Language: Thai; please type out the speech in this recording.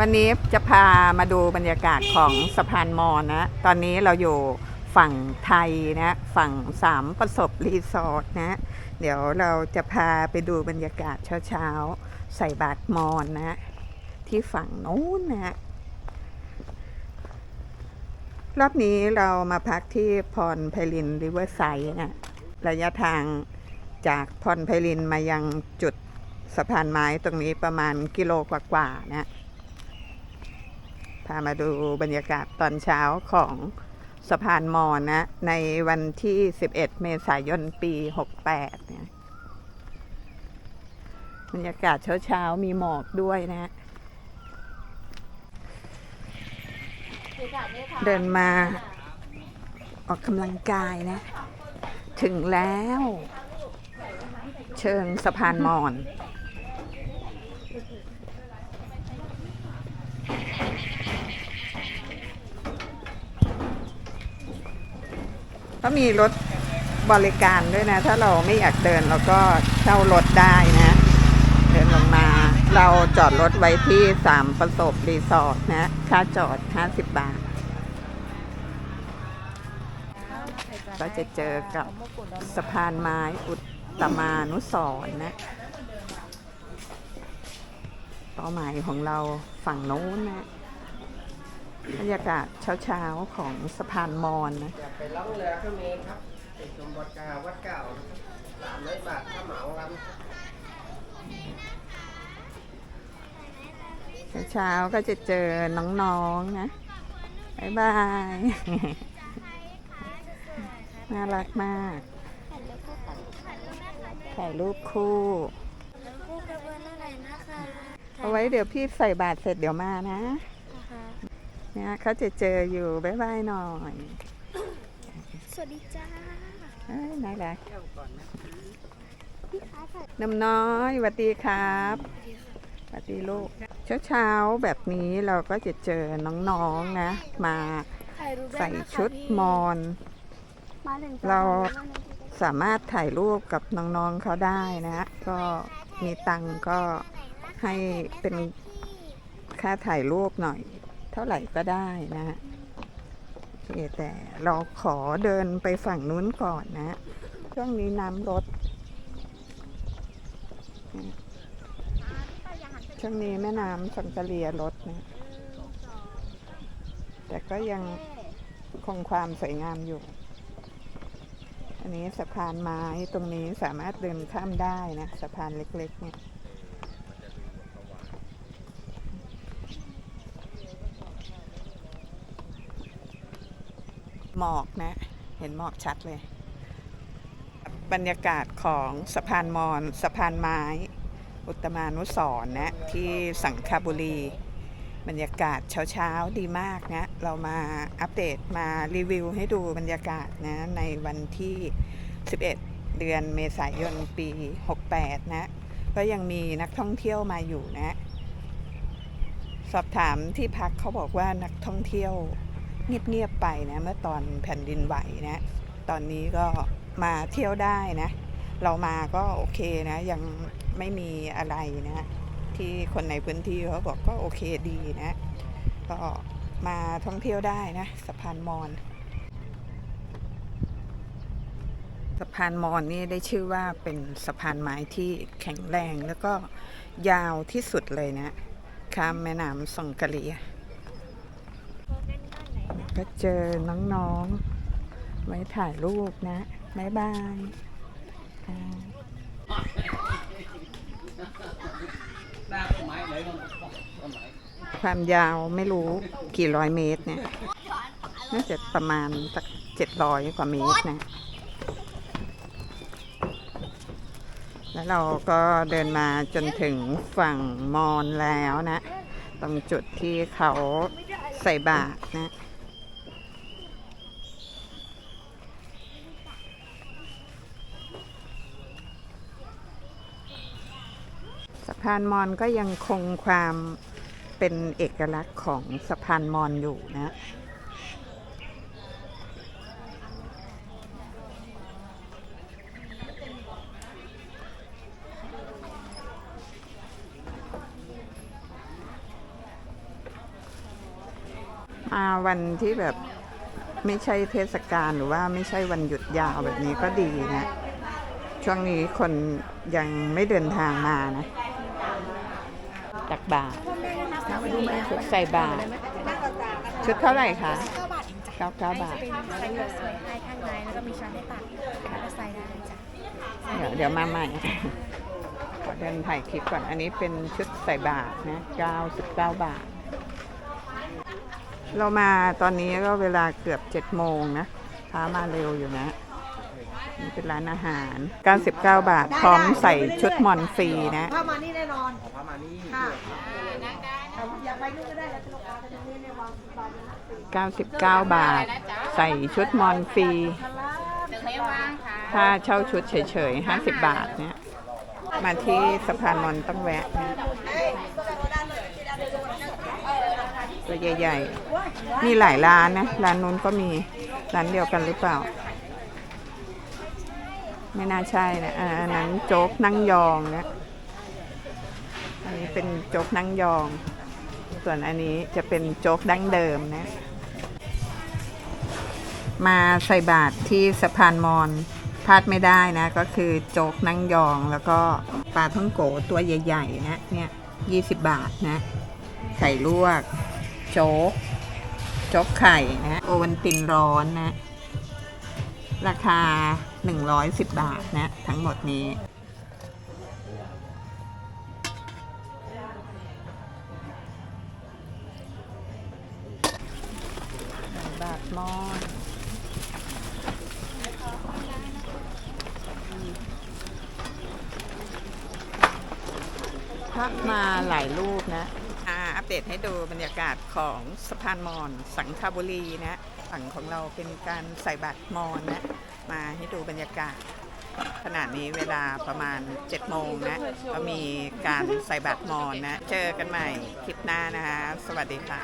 วันนี้จะพามาดูบรรยากาศของสะพานมอนะ ตอนนี้เราอยู่ฝั่งไทยนะ ฝั่งสามประสบรีสอร์ทนะ เดี๋ยวเราจะพาไปดูบรรยากาศเช้าๆ ใส่บาตรมอญนะ ที่ฝั่งนู้นนะรอบนี้เรามาพักที่พรไพลินริเวอร์ไซด์นะระยะทางจากพรไพลินมายังจุดสะพานไม้ตรงนี้ประมาณกิโลกว่าๆนะ พามาดูบรรยากาศตอนเช้าของสะพานมอญนะ ในวันที่ 11 เมษายน ปี 68 เนี่ย บรรยากาศเช้าๆ มีหมอกด้วยนะเดินมาออกกำลังกายนะ ถึงแล้ว เชิงสะพานมอ ก็มีรถบริการด้วยนะ ถ้าเราไม่อยากเดินเราก็เช่ารถได้นะ เดินลงมา เราจอดรถไว้ที่สามประสบรีสอร์ทนะ ค่าจอด 50 บาท ก็จะเจอกับสะพานไม้อุตมานุสรนะ เป้าหมายของเราฝั่งโน้นนะ บรรยากาศเช้าๆของสะพานมอญนะอยากไปล่องเรือก็มีครับเป็นชมวัดกาวัดเก่าสามร้อยบาทถ้าเหมาลำเช้าๆก็จะเจอน้องๆนะบายบาย น่ารักมากถ่ายรูปคู่พูดกับเพื่อนหน่อยนะคะเอาไว้เดี๋ยวพี่ใส่บาตรเสร็จเดี๋ยวมานะนะคะ เนี่ยเขาจะเจออยู่บายบายหน่อย สวัสดีจ้าเอ้ยน่ารักพี่คะถ่ายน้ำน้อยสวัสดีครับสวัสดีลูก เช้าๆแบบนี้เราก็จะเจอน้องๆนะ มาถ่ายรูปได้ใส่นะคะชุดพี่มอน มาถึงเราสะพนแล้วนะสามารถถ่ายรูปกับน้องๆเขาได้นะก็มีตังค์ก็ให้เป็นค่าถ่ายรูปหน่อย เท่าไหร่ก็ได้นะ โอเคแต่เราขอเดินไปฝั่งนู้นก่อนนะช่วงนี้น้ำลดช่วงนี้แม่น้ำสังกะเลียลดนะ แต่ก็ยังคงความสวยงามอยู่ อันนี้สะพานไม้ตรงนี้สามารถเดินข้ามได้นะ สะพานเล็กๆเนี่ย หมอกนะ เห็นหมอกชัดเลย บรรยากาศของสะพานมอญสะพานไม้ อุตมานุสรนะ ที่สังขบุรี บรรยากาศเช้าๆดีมากนะ เรามาอัปเดตมารีวิวให้ดูบรรยากาศนะ ในวันที่ 11 เดือนเมษายนปี 68 นะ ก็ยังมีนักท่องเที่ยวมาอยู่นะ สอบถามที่พักเขาบอกว่านักท่องเที่ยว เงียบๆไปนะเมื่อตอนแผ่นดินไหวนะตอนนี้ก็มาเที่ยวได้นะ เรามาก็โอเคนะ ยังไม่มีอะไรนะ ที่คนในพื้นที่เขาบอกก็โอเคดีนะ ก็มาท่องเที่ยวได้นะสะพานมอญสะพานมอญนี่ได้ชื่อว่าเป็นสะพานไม้ที่แข็งแรงแล้วก็ยาวที่สุดเลยนะข้ามแม่น้ำสงกะเลีย ก็เจอน้องๆ ไว้ถ่ายรูปนะ บ๊ายบายความยาวไม่รู้กี่ร้อยเมตรเนี่ย น่าจะประมาณสักเจ็ดร้อยกว่าเมตรนะ แล้วเราก็เดินมาจนถึงฝั่งมอญแล้วนะ ตรงจุดที่เขาใส่บาตรนะ พานมอญก็ยังคงความเป็นเอกลักษณ์ของสะพานมอญอยู่นะมาวันที่แบบไม่ใช่เทศกาลหรือว่าไม่ใช่วันหยุดยาวแบบนี้ก็ดีนะ ช่วงนี้คนยังไม่เดินทางมานะ ตักบาทชุดใส่บาทชุดเท่าไหร่คะ9บาทเองจ้ะเก้าเก้าบาทจะเป็นใส่กระสวยให้ข้างในแล้วก็มีช้อนให้ตักแล้วก็ใส่ได้เลยจ้ะเดี๋ยวเดี๋ยวมาใหม่ขอเดินถ่ายคลิปก่อน อันนี้เป็นชุดใส่บาทนะ99บาท เรามาตอนนี้ก็เวลาเกือบ7โมงนะค้ามาเร็วอยู่นะ นี่เป็นร้านอาหาร 99 บาท พร้อมใส่ชุดหมอนฟรีนะเข้ามานี่แน่นอนขอพามานี่ค่ะอย่าไปนู่นก็ได้แล้วจะลงมาก็จะนี่ในวางสิบบาทนะ99 บาท ใส่ชุดมอนฟรีถ้าเช่าชุดเฉยๆ 50 บาทเนี่ยมาที่สะพานมอนต้องแวะนะตัวใหญ่ๆ มีหลายร้านนะ ร้านนู้นก็มี ร้านเดียวกันหรือเปล่า ไม่น่าใช่นะอะอันนั้นโจ๊กนั่งยองนะอันนี้เป็นโจ๊กนั่งยอง ส่วนอันนี้จะเป็นโจ๊กดั้งเดิมนะ มาใส่บาตรที่สะพานมอนพลาดไม่ได้นะ ก็คือโจ๊กนั่งยองแล้วก็ปลาท่องโกตัวใหญ่ๆนะเนี่ยยี่สิบบาทนะ ไข่ลวก โจ๊ก โจ๊กไข่นะ โอวันตินร้อนนะ ราคา 110 บาทนะทั้งหมดนี้ บาทมอนพักมาหลายรูปนะอ่าอัปเดตให้ดูบรรยากาศของสะพานมอนสังขบุรีนะ ฝั่งของเราเป็นการใส่บาตรมอนนะ มาให้ดูบรรยากาศ ขณะนี้เวลาประมาณ7โมงนะ ก็มีการใส่บาตรมอนนะ เจอกันใหม่คลิปหน้านะคะ สวัสดีค่ะ